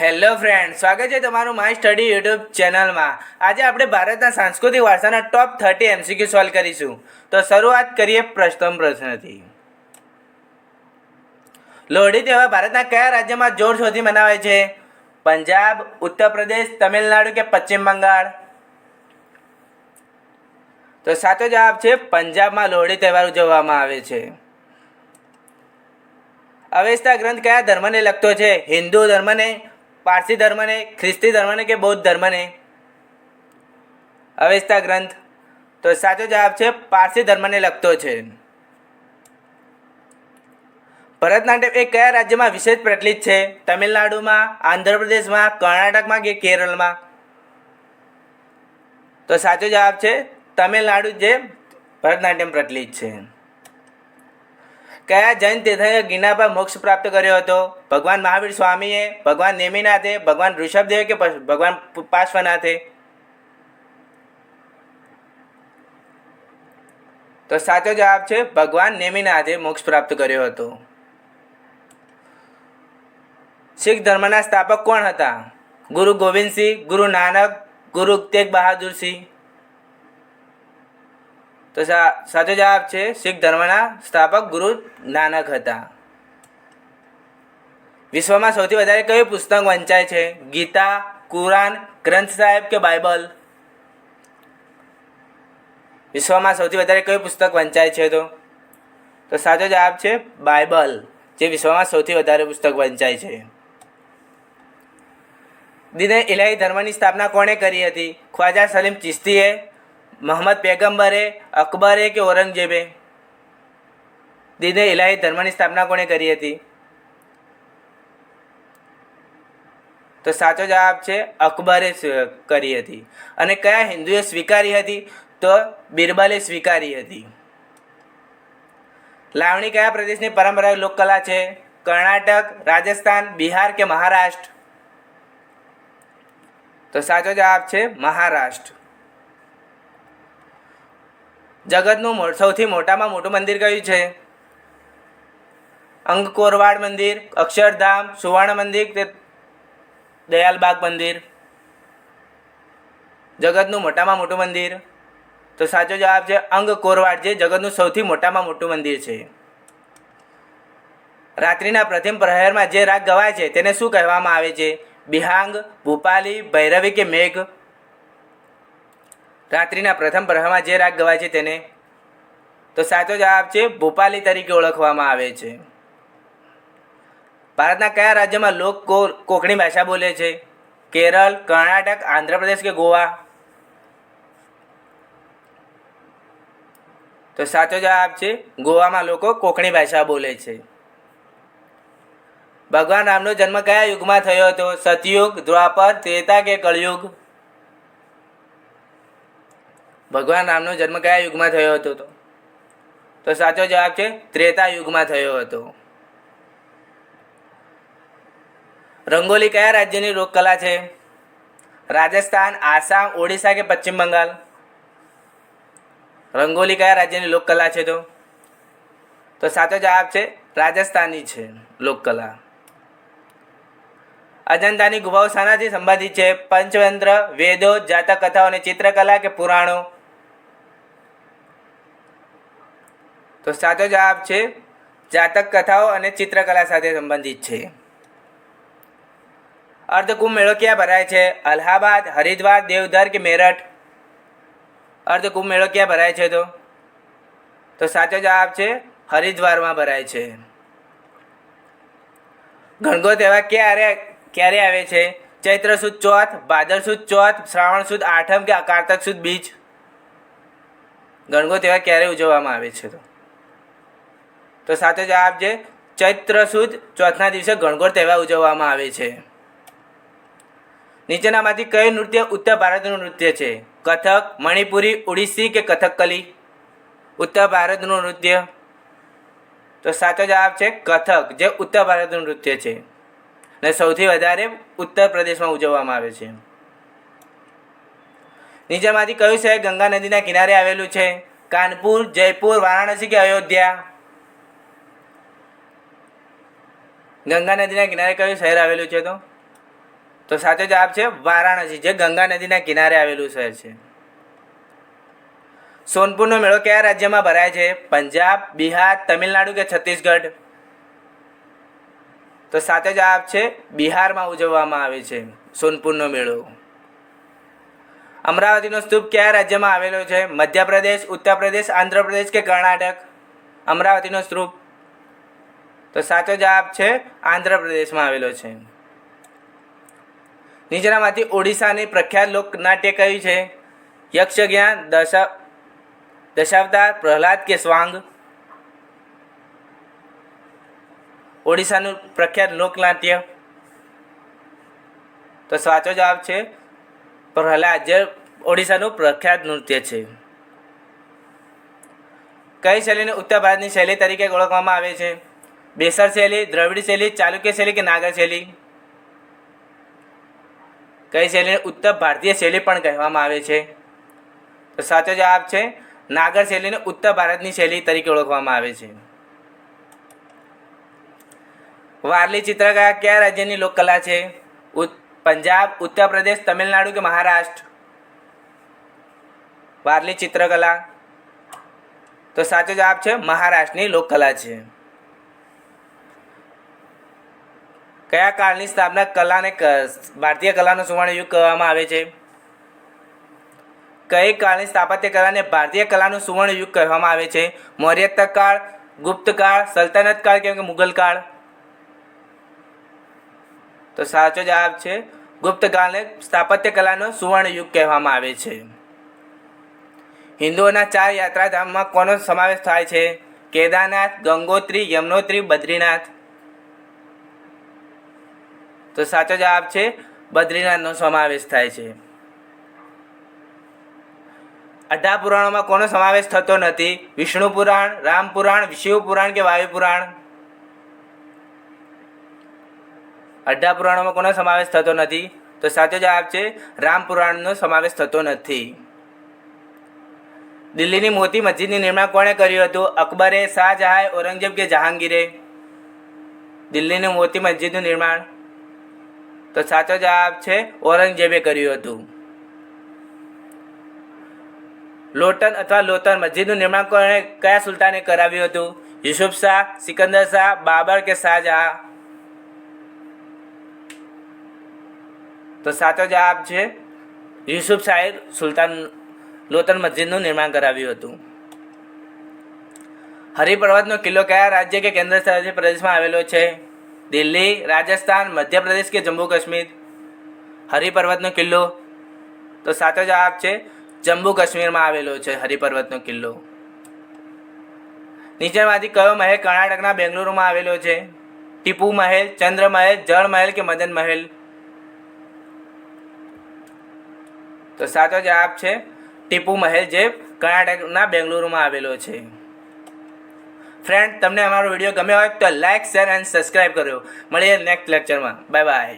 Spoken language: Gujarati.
હેલો ફ્રેન્ડ સ્વાગત છે તમારું માય સ્ટડી યુટ્યુબ ચેનલમાં. આજે આપણે ભારતના સાંસ્કૃતિક વારસાના ટોપ થર્ટી એમસીક્યુ સોલ્વ કરીશું. તો શરૂઆત કરીએ પ્રથમ પ્રશ્નથી. લોહડી તહેવાર ભારતના કયા રાજ્યમાં જોરશોરથી મનાવાય છે? પંજાબ ઉત્તર પ્રદેશ તમિલનાડુ કે પશ્ચિમ બંગાળ? તો સાચો જવાબ છે પંજાબમાં લોહડી તહેવાર ઉજવવામાં આવે છે. અવેસ્તા ગ્રંથ કયા ધર્મને લગતો છે? હિન્દુ ધર્મને પારસી ધર્મને, ખ્રિસ્તી ધર્મને કે બૌદ્ધ ધર્મને? અવેસ્તા ગ્રંથ. તો સાચો જવાબ છે, પારસી ધર્મને લગતો છે. ભરતનાટ્યમ એ કયા રાજ્યમાં વિશેષ પ્રચલિત છે? તમિલનાડુમાં, આંધ્રપ્રદેશમાં, કર્ણાટકમાં કે કેરળમાં? તો સાચો જવાબ છે, તમિલનાડુ જે ભરતનાટ્યમ પ્રચલિત છે. કયા જૈન તીર્થંકર પર મોક્ષ પ્રાપ્ત કર્યો હતો? ભગવાન મહાવીર સ્વામીએ, ભગવાન નેમિનાથે, ભગવાન ઋષભદેવ કે ભગવાન પાર્શ્વનાથે? તો સાચો જવાબ છે, ભગવાન નેમિનાથે મોક્ષ પ્રાપ્ત કર્યો હતો. શીખ ધર્મના સ્થાપક કોણ હતા? ગુરુ ગોવિંદસિંહ, ગુરુ નાનક, ગુરુ તેગ બહાદુરસિંહ. તો સાચો જવાબ છે શીખ ધર્મના સ્થાપક ગુરુ નાનક હતા. વિશ્વમાં સૌથી વધારે કયું પુસ્તક વંચાય છે? ગીતા, કુરાન, ગ્રંથ સાહેબ કે બાઇબલ? વિશ્વમાં સૌથી વધારે કયું પુસ્તક વંચાય છે તો? તો સાચો જવાબ છે બાઇબલ, જે વિશ્વમાં સૌથી વધારે પુસ્તક વંચાય છે. દીને ઇલાહી ધર્મની સ્થાપના કોણે કરી હતી? ખ્વાજા સલીમ ચિશ્તીએ મોહમ્મદ પેગમ્બરે અકબરે કે ઔરંગઝેબે? દીને ઇલાહી ધર્મની સ્થાપના કોણે કરી હતી? તો સાચો જવાબ છે, અકબરે કરી હતી. અને કયા હિન્દુએ સ્વીકારી હતી? તો બિરબલે સ્વીકારી હતી. લાવણી કયા પ્રદેશની પરંપરાગત લોકકલા છે? કર્ણાટક, રાજસ્થાન, બિહાર કે મહારાષ્ટ્ર? તો સાચો જવાબ છે, મહારાષ્ટ્ર. જગતનું સૌથી મોટામાં મોટું મંદિર કયું છે? અંગકોરવાડ મંદિર, અક્ષરધામ, સુવર્ણ મંદિર કે દયાલબાગ મંદિર? જગતનું મોટામાં મોટું મંદિર? તો સાચો જવાબ છે અંગકોરવાડ, જે જગતનું સૌથી મોટામાં મોટું મંદિર છે. રાત્રિના પ્રથમ પ્રહરમાં જે રાગ ગવાય છે, તેને શું કહેવામાં આવે છે? બિહાંગ, ભૂપાલી, ભૈરવી કે મેઘ? રાત્રિના પ્રથમ પ્રહરમાં જે રાગ ગવાય છે તેને, તો સાચો જવાબ છે ભોપાલી તરીકે ઓળખવામાં આવે છે. ભારતના કયા રાજ્યમાં લોક કોંકણી ભાષા બોલે છે? કેરળ, કર્ણાટક, આંધ્રપ્રદેશ કે ગોવા? તો સાચો જવાબ છે ગોવામાં લોકો કોકણી ભાષા બોલે છે. ભગવાન રામનો જન્મ કયા યુગમાં થયો હતો? સતયુગ, દ્વાપર, ત્રેતા કે કળયુગ? ભગવાન રામનો જન્મ કયા યુગમાં થયો હતો તો? તો સાચો જવાબ છે, ત્રેતા યુગમાં થયો હતો. રંગોલી કયા રાજ્યની લોકકલા છે? રાજસ્થાન, આસામ, ઓડિશા કે પશ્ચિમ બંગાળ? રંગોલી કયા રાજ્યની લોકકલા છે તો? તો સાચો જવાબ છે, રાજસ્થાની છે લોકકલા. અજંતાની ગુફાઓ શાનાથી સંબંધિત છે. પંચતંત્ર, વેદો જાતક કથાઓ અને ચિત્રકલા કે પુરાણો? તો સાચો જવાબ છે જાતક કથાઓ અને ચિત્રકલા સાથે સંબંધિત છે. અર્ધકુંભ મેળો ક્યાં ભરાય છે? અલ્હાબાદ, હરિદ્વાર દેવધર કે મેરઠ. અર્ધકુંભ મેળો ક્યાં ભરાય છે તો? તો સાચો જવાબ છે હરિદ્વારમાં ભરાય છે. ગણગો તહેવાર ક્યારે ક્યારે આવે છે? ચૈત્ર સુદ ચોથ, ભાદર સુદ ચોથ, શ્રાવણ સુદ આઠમ કે કાર્તક સુદ બીજ? ગણગો તહેવાર ક્યારે ઉજવવામાં આવે છે તો? તો સાચો જવાબ છે, ચૈત્ર સુદ ચોથના દિવસે ગણગોર તહેવાર ઉજવવામાં આવે છે. નીચેનામાંથી કયું નૃત્ય ઉત્તર ભારતનું નૃત્ય છે? કથક, મણિપુરી ઓડિસી કે કથકકલી? ઉત્તર ભારતનું નૃત્ય. તો સાચો જવાબ છે, કથક, જે ઉત્તર ભારતનું નૃત્ય છે. અને સૌથી વધારે ઉત્તર પ્રદેશમાં ઉજવવામાં આવે છે. નીચેમાંથી કયું શહેર ગંગા નદીના કિનારે આવેલું છે? કાનપુર, જયપુર, વારાણસી કે અયોધ્યા? ગંગા નદીના કિનારે કયું શહેર આવેલું છે તો? તો સાચો જવાબ છે વારાણસી, જે ગંગા નદીના કિનારે આવેલું શહેર છે. સોનપુરનો મેળો કયા રાજ્યમાં ભરાય છે? પંજાબ, બિહાર, તમિલનાડુ કે છત્તીસગઢ? તો સાચો જવાબ છે બિહારમાં ઉજવવામાં આવે છે સોનપુરનો મેળો. અમરાવતીનો સ્તૂપ કયા રાજ્યમાં આવેલો છે? મધ્યપ્રદેશ ઉત્તર પ્રદેશ આંધ્રપ્રદેશ કે કર્ણાટક? અમરાવતીનો સ્તૂપ. તો સાચો જવાબ છે આંધ્રપ્રદેશમાં આવેલો છે. નીચેનામાંથી ઓડિશાની પ્રખ્યાત લોકનાટ્ય કયું છે? યક્ષજ્ઞાન દશા, દશાવતાર, પ્રહલાદ કે સ્વાંગ? ઓડિશાનું પ્રખ્યાત લોકનાટ્ય? તો સાચો જવાબ છે પ્રહલાદ, જે ઓડિશાનું પ્રખ્યાત નૃત્ય છે. કઈ શૈલીને ઉત્તર ભારતની શૈલી તરીકે ઓળખવામાં આવે છે? બેસર શૈલી, દ્રવિડ શૈલી, ચાલુક્ય શૈલી કે નાગર શૈલી? કઈ શૈલીને ઉત્તર ભારતીય શૈલી પણ કહેવામાં આવે છે? તો સાચો જવાબ છે, નાગર શૈલીને ઉત્તર ભારતની શૈલી તરીકે ઓળખવામાં આવે છે. વારલી ચિત્રકલા કયા રાજ્યની લોકકલા છે? પંજાબ, ઉત્તર પ્રદેશ, તમિલનાડુ કે મહારાષ્ટ્ર? વારલી ચિત્રકલા. તો સાચો જવાબ છે, મહારાષ્ટ્રની લોકકલા છે. કયા કાળની સ્થાપના કલાને ભારતીય કલાનો સુવર્ણ યુગ કહેવામાં આવે છે? કઈ કાળની સ્થાપત્ય કલાને ભારતીય કલાનું સુવર્ણ યુગ કહેવામાં આવે છે? મૌર્ય કાળ, ગુપ્ત કાળ, સલ્તનત કાળ કેમ કે મુગલ કાળ? તો સાચો જવાબ છે, ગુપ્ત કાળને સ્થાપત્ય કલાનો સુવર્ણ યુગ કહેવામાં આવે છે. હિન્દુઓના ચાર યાત્રાધામમાં કોનો સમાવેશ થાય છે? કેદારનાથ, ગંગોત્રી, યમનોત્રી, બદ્રીનાથ? તો સાચો જવાબ છે બદ્રીનાથનો સમાવેશ થાય છે. અઢા પુરાણોમાં કોનો સમાવેશ થતો નથી? વિષ્ણુ પુરાણ, રામ પુરાણ, શિવ પુરાણ કે વાયુ પુરાણ? અઢા પુરાણોમાં કોનો સમાવેશ થતો નથી? તો સાચો જવાબ છે રામ પુરાણનો સમાવેશ થતો નથી. દિલ્હીની મોતી મસ્જિદનું નિર્માણ કોણે કર્યું હતું? અકબરે શાહજહાં ઔરંગઝેબ કે જહાંગીરે? દિલ્હીની મોતી મસ્જિદનું નિર્માણ તો સાચો જવાબ છે ઔરંગઝેબે કર્યું હતું. લોટન અથવા લોતન મસ્જિદનું નિર્માણ કોણે કયા સુલતાને કરાવ્યું હતું? યુસુફ શાહ, સિકંદર શાહ, બાબર કે શાહજહાં? તો સાચો જવાબ છે યુસુફ શાહે સુલતાન લોતન મસ્જિદનું નિર્માણ કરાવ્યું હતું. હરિપર્વતનો કિલ્લો કયા રાજ્ય કે કેન્દ્ર શાસિત પ્રદેશમાં આવેલો છે? દિલ્હી, રાજસ્થાન, મધ્યપ્રદેશ કે જમ્મુ કાશ્મીર? હરિપર્વતનો કિલ્લો? તો સાચો જવાબ છે, જમ્મુ કાશ્મીરમાં આવેલો છે હરિપર્વતનો કિલ્લો. નીચેમાંથી કયો મહેલ કર્ણાટકના બેંગલુરુમાં આવેલો છે? ટીપુ મહેલ, ચંદ્ર મહેલ, જળ મહેલ કે મદન મહેલ? તો સાચો જવાબ છે, ટીપુ મહેલ જે કર્ણાટકના બેંગલુરુમાં આવેલો છે. ફ્રેન્ડ તમને અમારો વીડિયો ગમ્યો હોય તો લાઇક શેર એન્ડ સબસ્ક્રાઈબ કર્યો. મળીએ નેક્સ્ટ લેક્ચરમાં બાય બાય